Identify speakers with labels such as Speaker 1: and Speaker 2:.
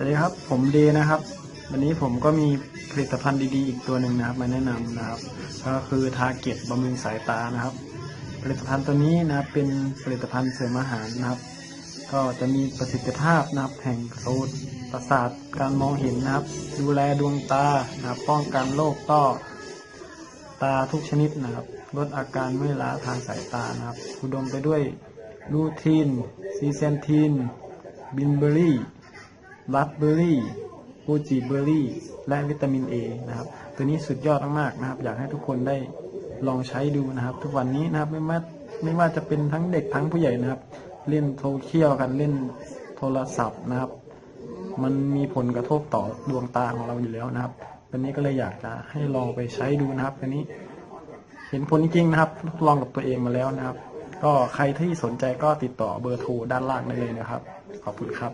Speaker 1: สวัสดีครับ ผมเดนะครับ วันนี้ผมก็มีผลิตภัณฑ์ดีๆ อีกตัวหนึ่งนะครับ มาแนะนำนะครับ ก็คือทาเก็ตบำรุงสายตานะครับ ผลิตภัณฑ์ตัวนี้นะเป็นผลิตภัณฑ์เสริมอาหารนะครับ ก็จะมีประสิทธิภาพนะครับ แห่งสูตรประสาทการมองเห็นนะครับ ดูแลดวงตานะครับป้องกันโรคต้อตาทุกชนิดนะครับ ลดอาการเมื่อยล้าทางสายตานะครับอุดมไปด้วยลูทีนซีเซนทีนบินเบอรี่ รัสเบอร์รี่ฟูจิเบอร์รี่ และวิตามินเอนะครับ ตัวนี้สุดยอดมากๆนะครับ อยากให้ทุกคนได้ลองใช้ดูนะครับ ทุกวันนี้นะครับไม่ว่าไม่ว่าจะเป็นทั้งเด็กทั้งผู้ใหญ่นะครับ เล่นโซเชียลกันเล่นโทรศัพท์นะครับ มันมีผลกระทบต่อดวงตาของเราอยู่แล้วนะครับวันนี้ก็เลยอยากจะให้ลองไปใช้ดูนะครับอันนี้ เห็นผลจริงๆนะครับทดลองกับตัวเองมาแล้วนะครับ ก็ใครที่สนใจก็ติดต่อเบอร์โทรด้านล่างได้เลยนะครับ ขอบคุณครับ